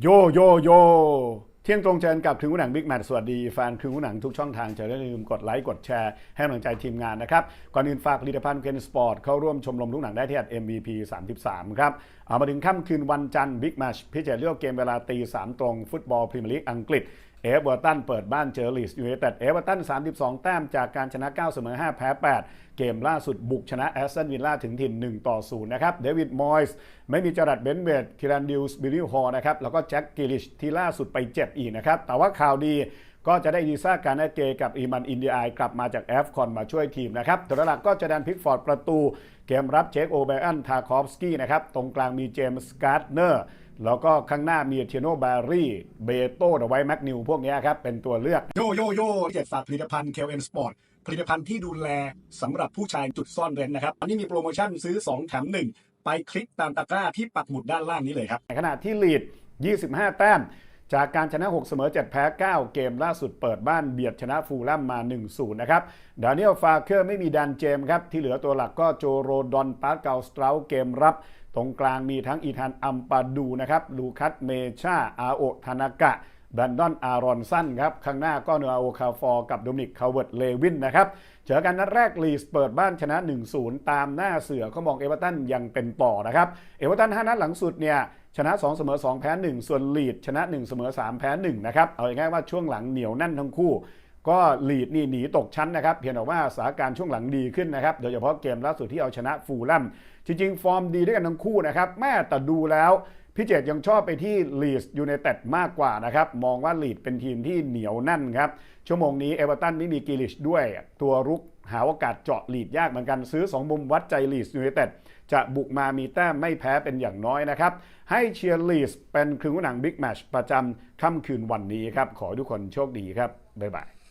โยโยโยเที่ยงตรงเจนกับครึ่งหนังบิ๊กแมทสวัสดีแฟนครึ่งหนังทุกช่องทางจะได้ลืมกดไลค์กดแชร์ให้กำลังใจทีมงานนะครับ ก่อนอื่นฝากผลิตภัณฑ์เคนสปอร์ตเข้าร่วมชมรมลุกหนังได้ที่ MVP 33 ครับเอามาถึงค่ำคืนวันจันทร์บิ๊กแมชพิเศษเลือกเกมเวลาตี3ตรงฟุตบอลพรีเมียร์ลีกอังกฤษ เอฟเวอร์ตันเปิดบ้านเจอลีสยูไนเต็ดเอฟเวอร์ตัน 32 แต้มจากการชนะ 9 เสมอ 5 แพ้ 8 เกมล่าสุดบุกชนะแอสตันวิลล่าถึงถิ่น 1 ต่อ 0 นะครับ เดวิด มอยส์ ไม่มีจรัดเบนเวดคิรันดิวส์ บิลลิวฮอร์นะครับ แล้วก็แจ็คกิลิชที่ล่าสุดไปเจ็บอีกนะครับ แต่ว่าข่าวดีก็จะได้ดีซ่าการนาเกกับอีมันอินเดียกลับมาจากแอฟคอนมาช่วยทีมนะครับตัวหลักก็จะดันพิกฟอร์ดประตู เกมรับเจคโอเบอันทาคอฟสกี้นะครับ ตรงกลางมีเจมส์การ์ดเนอร์ แล้วก็ข้างหน้ามีเทียโนบารีเบโต้เดอะไวท์แมกนิวพวกนี้ครับ เป็นตัวเลือก โยโยโย่เจ็ดฝากผลิตภัณฑ์ KLN Sport ผลิตภัณฑ์ที่ดูแลสำหรับผู้ชายจุดซ่อนเร้นนะครับอันนี้มีโปรโมชั่นซื้อ 2 แถม 1 ไปคลิกตามตะกร้าที่ปักหมุดด้านล่างนี้เลยครับในขณะที่ลีด 25 แต้ม จากการชนะ 6 เสมอ 7 แพ้ 9 เกมล่าสุดเปิดบ้านเบียดชนะฟูลแลมมา 1-0 นะครับดานิเอลฟาเคอร์ไม่มีดันเจมส์ครับ ที่เหลือตัวหลักก็โจโรดอนปาร์เกาสตราเกมรับ ตรงกลางมีทั้งอีธานอัมปาดูนะครับลูคัสเมชาอาโอทานากะแบนดอนอารอนสันครับ ข้างหน้าก็เนอโอคาฟอร์กับโดมินิกคาเวิร์ตเลวินนะครับเจอกันนัดแรกลีสเปิดบ้านชนะ 1-0 ตามหน้าเสือเขามองเอเวอร์ตันยังเป็นต่อนะครับเอเวอร์ตัน5นัดหลังสุดเนี่ย ชนะ 2 เสมอ 2 แพ้ 1 ส่วนลีดชนะ 1 เสมอ 3 แพ้ 1 นะครับ เอาง่ายๆว่าช่วงหลังเหนียวแน่นทั้งคู่ ก็ลีดนี่หนีตกชั้นนะครับ เพียงแต่ว่าสถานการณ์ช่วงหลังดีขึ้นนะครับ โดยเฉพาะเกมล่าสุดที่เอาชนะฟูลแลมจริงๆ ฟอร์มดีด้วยกันทั้งคู่นะครับแม่แต่ดูแล้วพี่เจตยังชอบไปที่ลีดยูไนเต็ดมากกว่านะครับ มองว่าลีดเป็นทีมที่เหนียวแน่นครับ ชั่วโมงนี้เอเวอร์ตันไม่มีกิลิชด้วย ตัวรุกหาโอกาสเจาะลีดยากเหมือนกันซื้อ 2 มุมวัดใจลีดยูไนเต็ดจะบุกมามีแต้มไม่แพ้เป็นอย่างน้อยนะครับ ให้เชียร์ลีดเป็นครึ่งหนังบิ๊กแมชประจำค่ำคืนวันนี้ครับ ขอทุกคนโชคดีครับ บ๊ายบาย